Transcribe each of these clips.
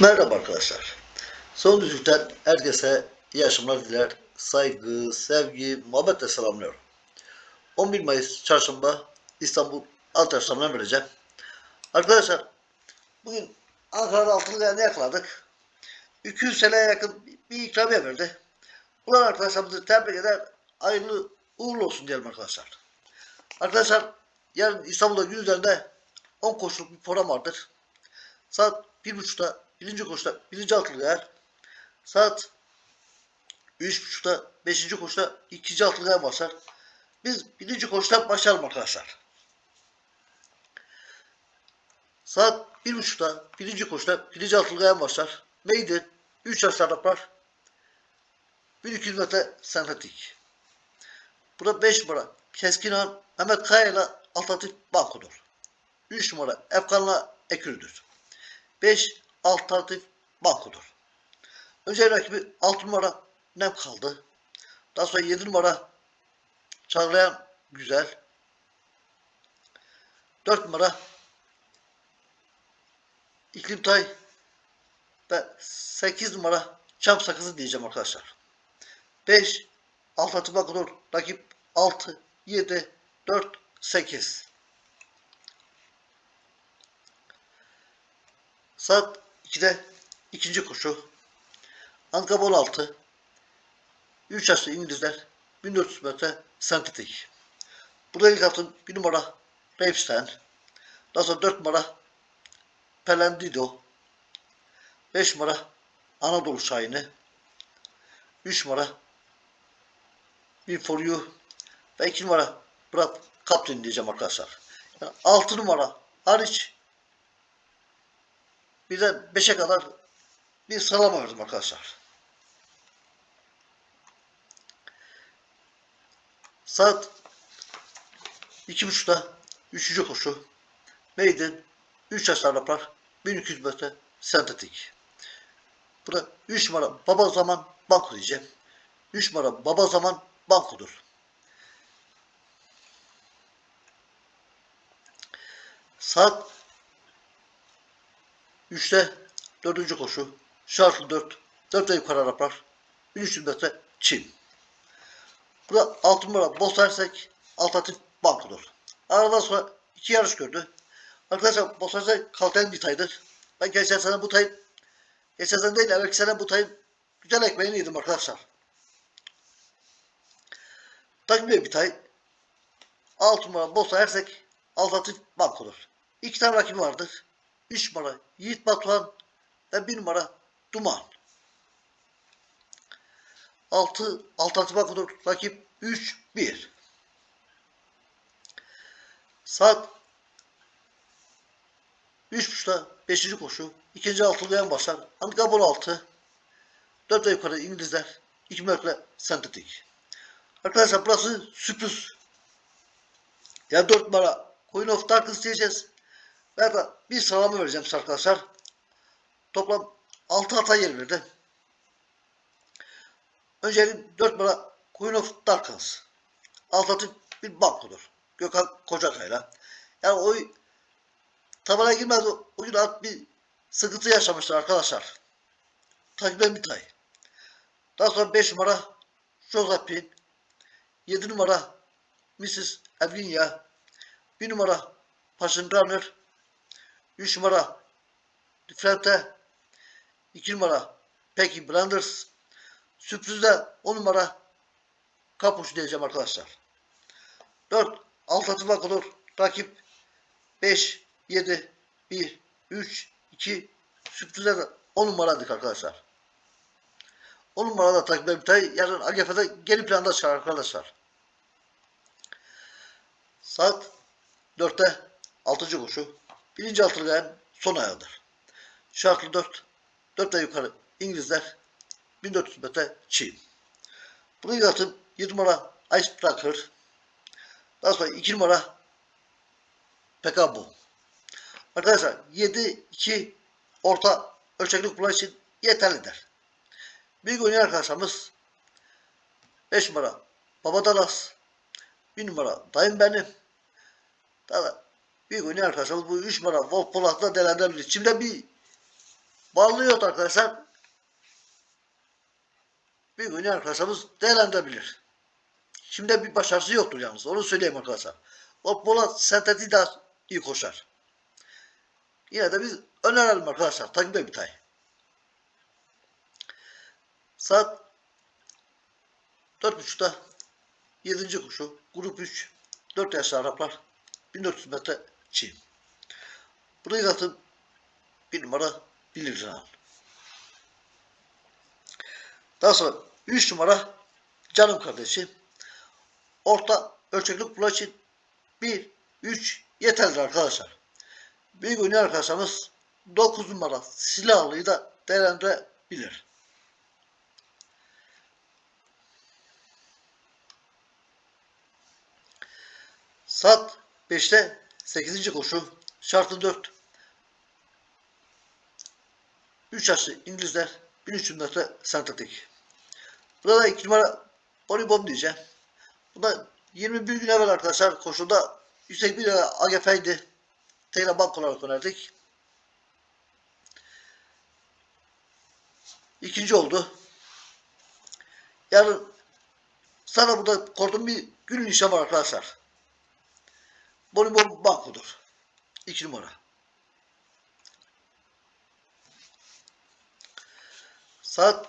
Merhaba arkadaşlar. Son düzlükten herkese iyi akşamlar diler. Saygı, sevgi, muhabbetle selamlıyorum. 11 Mayıs Çarşamba İstanbul Altaşları'na vereceğim. Arkadaşlar bugün Ankara'da Altınlı'ya ne yakaladık? 200 seneye yakın bir ikramiye verdi. Ulan arkadaşlarımızı tebrik eder, hayırlı uğurlu olsun diyelim arkadaşlar. Arkadaşlar yarın İstanbul'da gün üzerinde 10 koşuluk bir program vardır. Saat bir buçukta birinci koşuda birinci altılı yer. Saat üç buçukta beşinci koşuda ikinci altılı yer başlar. Biz birinci koşuda başlayalım arkadaşlar. Saat bir buçukta birinci koşuda birinci altılı yer başlar. Maiden 3 yaşlar yapar. 1200 metre sentetik. Burada 5 numara Keskin Han Mehmet Kaya ile alternatif bankodur. 3 numara Efkan'la Ekürü'dür. 5 alternatif bankodur. Önce rakibi 6 numara Nem kaldı. Daha sonra 7 numara Çağlayan Güzel. 4 numara İklim Tay ve 8 numara Çam Sakızı diyeceğim arkadaşlar. 5 alternatif bankodur. Rakip 6, 7, 4, 8. Saat 2'de ikinci koşu. Ankara 16. 3 yaşlı İngilizler 1400 metre sentetik. Burada ilk atın 1 numara Rapstein. Daha sonra 4 numara Pelendido. 5 numara Anadolu Şahini. 3 numara Bir You. Ve 2 numara Brad Kaplan diyeceğim arkadaşlar. Yani 6 numara hariç Birden 5'e kadar bir sıralama verdim arkadaşlar. Saat 2.30'da 3. koşu. Maiden 3 yaşlar yapar. 1200 metre sentetik. Burada 3 numara baba zaman banko diyeceğim. 3 numara baba zaman bankodur. Saat 3'te 4. koşu. Şartlı 4. 4 yukarı raplar. 1300 metre Çin. Burada 6 numara Bosarsek alternatif bankodur. Aradan sonra iki yarış gördü. Arkadaşlar Bosarsek kalten bir taydır. Ben geçen sene bu tayın geçen sene değil evvelki sene bu tayın güzel ekmeğini yedim arkadaşlar. Takviye bir tay. 6 numara Bosarsek alternatif bankodur. İki tane rakibi vardır. 3 numara Yiğit Batuhan ve 1 numara Duman. 6 alternatif kodur. Rakip 3 1. Saat 3.30'da 5. koşu. ikinci altılayan başlar. Ankara 6. 4 ve yukarı İngilizler. 2 metre sentetik. Arkadaşlar burası sürpriz. Ya 4 numara Queen of Darkness diyeceğiz. Ve de bir sıralama vereceğim arkadaşlar. Toplam 6 hata yer verdi. Öncelikle 4 numara Queen of Darkness. Alternatif bir bankodur. Gökhan Kocakay'la. Yani o tabana girmez o, gün at bir sıkıntı yaşamışlar arkadaşlar. Takiben bir tay. Daha sonra 5 numara Josephine. 7 numara Mrs. Evgenia. 1 numara Passion Runner. 3 numara. Differente. 2 numara. Peggy Branders sürprizde 10 numara. Kapuş diyeceğim arkadaşlar. 4 alt atıma kadar rakip 5 7 1 3 2 sürprizde de 10 numaradık arkadaşlar. 10 numarada takip edip yarın AGF'de geri planda çıkar arkadaşlar. Saat 4'te 6. koşu Birinci altılı son ayağıdır. Şartlı 4. 4 ve yukarı İngilizler 1400 metre Çin. Bunu yaratım 7 numara Icebreaker. Daha sonra 2 numara Pekabu. Arkadaşlar 7-2 orta ölçekli kullan için yeterlidir. Büyük oynayan arkadaşlarımız 5 numara Baba Dallas 1 numara Dayım Benim daha da Büyük oynayan arkadaşlarımız bu 3 numara Wolf Polat'la değerlendirebilir. Şimdi bir varlığı yok arkadaşlar. Bir gün arkadaşlarımız değerlendirebilir. Şimdi bir başarısı yoktur yalnız. Onu söyleyeyim arkadaşlar. O Polat sentetiği daha iyi koşar. Yine de biz önerelim arkadaşlar. Takipte bir tay. Saat 4.30'da 7. kuşu grup 3 4 yaşlı Araplar 1400 metre çiğ. Burayı zaten bir numara bilir lan. Daha sonra 3 numara canım kardeşi. Orta ölçekli kulaç için 1 3 yeterlidir arkadaşlar. Büyük oynayan arkadaşlarımız 9 numara silahlıyı da değerlendirebilir. Saat 5'te 8. koşu şartı 4. 3 yaşlı İngilizler 1300 metre sentetik. Burada 2 numara Bonibom diyeceğim. Bu da 21 gün evvel arkadaşlar koşuda yüksek bir AGF'ydi. Tekrar bank olarak önerdik. İkinci oldu. Yarın sana burada korktuğum bir gün nişan var arkadaşlar. Bonibon bankodur. İki numara. Saat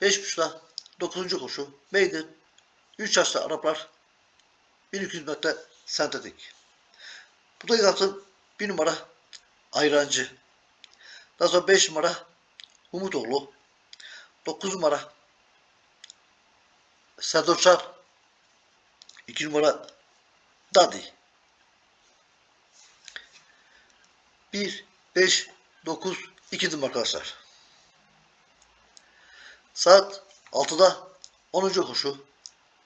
beş buçukta dokuzuncu koşu. Maiden. Üç yaşlı Araplar. 1200 metre sentetik. Bu da yaptığım bir numara Ayrancı. Daha sonra beş numara Umutoğlu. Dokuz numara Sedoçar. İki numara Dadi. 1, 5, 9, 2'dim arkadaşlar. Saat 6'da 10. koşu.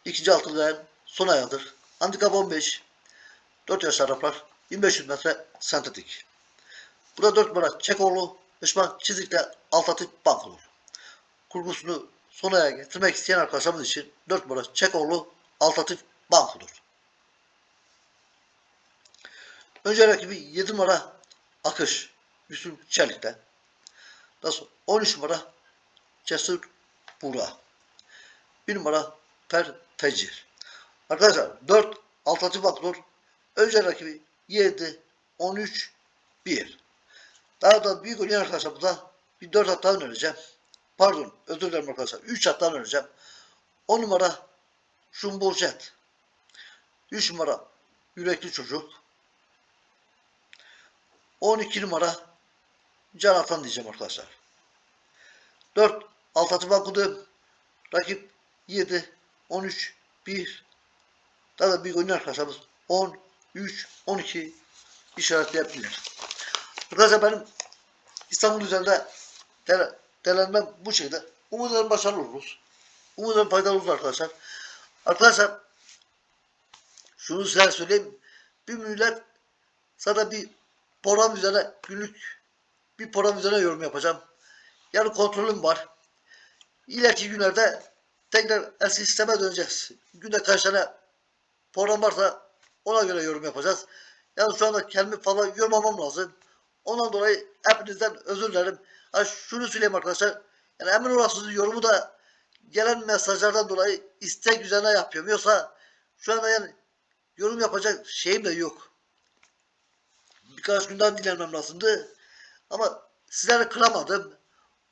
İkinci altı dayan son ayağıdır. Handikap 15. 4 yaş Araplar. 1500 metre sentetik. Burada 4 numara Çekoğlu. Düşman çizikle alt atıp bank olur. Kurgusunu son ayağa getirmek isteyen arkadaşlarımız için 4 numara Çekoğlu alt atıp bank olur. Önce rakibi 7 numara Akış. Müslüm Çelik'te. Daha sonra 13 numara Cesur Buğra. 1 numara Per Fecir. Arkadaşlar 4 Altatı Baklor. Önce rakibi 7 13 1. Daha da büyük oynayan arkadaşlar burada bir 4 hatta önereceğim. Pardon özür dilerim arkadaşlar. 3 hatta önereceğim. 10 numara Şumburjet. 3 numara Yürekli Çocuk. 12 numara Can Atan diyeceğim arkadaşlar. 4 Altatı Bakudu rakip 7 13 1 daha da büyük oyuncu arkadaşlarımız 10 3 12 işaretleyebilir. Arkadaşlar benim İstanbul üzerinde değerlenmem bu şekilde. Umut başarılı oluruz. Umut ederim faydalı olur arkadaşlar. Arkadaşlar şunu size söyleyeyim. Bir millet sana bir program üzerine günlük bir program üzerine yorum yapacağım. Yarın kontrolüm var. İleriki günlerde tekrar eski sisteme döneceğiz. Günde kaç tane program varsa ona göre yorum yapacağız. Yani şu anda kendimi fazla yormamam lazım. Ondan dolayı hepinizden özür dilerim. Ha şunu söyleyeyim arkadaşlar. Yani emin olasınız yorumu da gelen mesajlardan dolayı istek üzerine yapıyorum. Yoksa şu anda yani yorum yapacak şeyim de yok. Birkaç günden dinlenmem lazımdı. Ama sizleri kıramadım.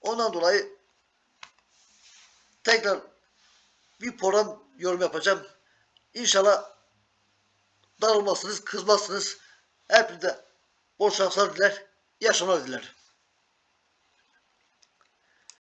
Ondan dolayı tekrar bir program yorum yapacağım. İnşallah darılmazsınız, kızmazsınız. Hepinize bol şanslar diler, iyi akşamlar dilerim.